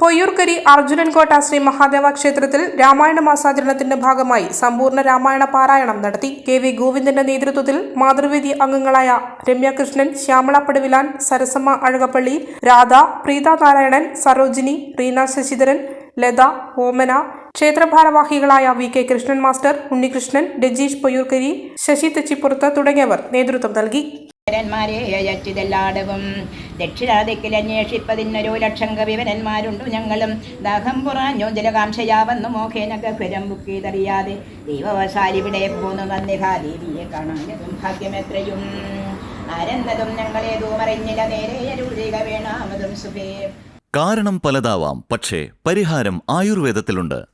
പൊയ്യൂർക്കരി അർജുനൻകോട്ട ശ്രീ മഹാദേവ ക്ഷേത്രത്തിൽ രാമായണ മാസാചരണത്തിന്റെ ഭാഗമായി സമ്പൂർണ രാമായണ പാരായണം നടത്തി. കെ വി ഗോവിന്ദന്റെ നേതൃത്വത്തിൽ മാതൃവേദി അംഗങ്ങളായ Ramyakrishnan Shyamala Paduvilan Sarasamma Azhakappally Radha Preetha Narayanan Sarojini Reena Sasidharan Latha Omana ക്ഷേത്രഭാരവാഹികളായ V K Krishnan master Unnikrishnan Rajeesh Poyyurkkari Sasi Thechippurath തുടങ്ങിയവർ നേതൃത്വം നൽകി. അന്വേഷിപ്പതിനൊരു ലക്ഷം കവിവനന്മാരുണ്ടു ഞങ്ങളും. ദാഹം പുറാഞ്ഞു ജലകാംക്ഷയാവെന്നു മോഹേന ഗഹ്വരം ബുക്കീതറിയാതെ ദൈവവശാലിവിടെ പോന്നു നന്ദിഹാ ദേവിയെ കാണാനതും ഭാഗ്യമെത്രയും. ആരെന്നതും ഞങ്ങളേതോ മറിഞ്ഞില്ല നേരെ അരുളിക വേണാമതും സുഖേ. കാരണം പലതാവാം പക്ഷേ പരിഹാരം ആയുർവേദത്തിലുണ്ട്.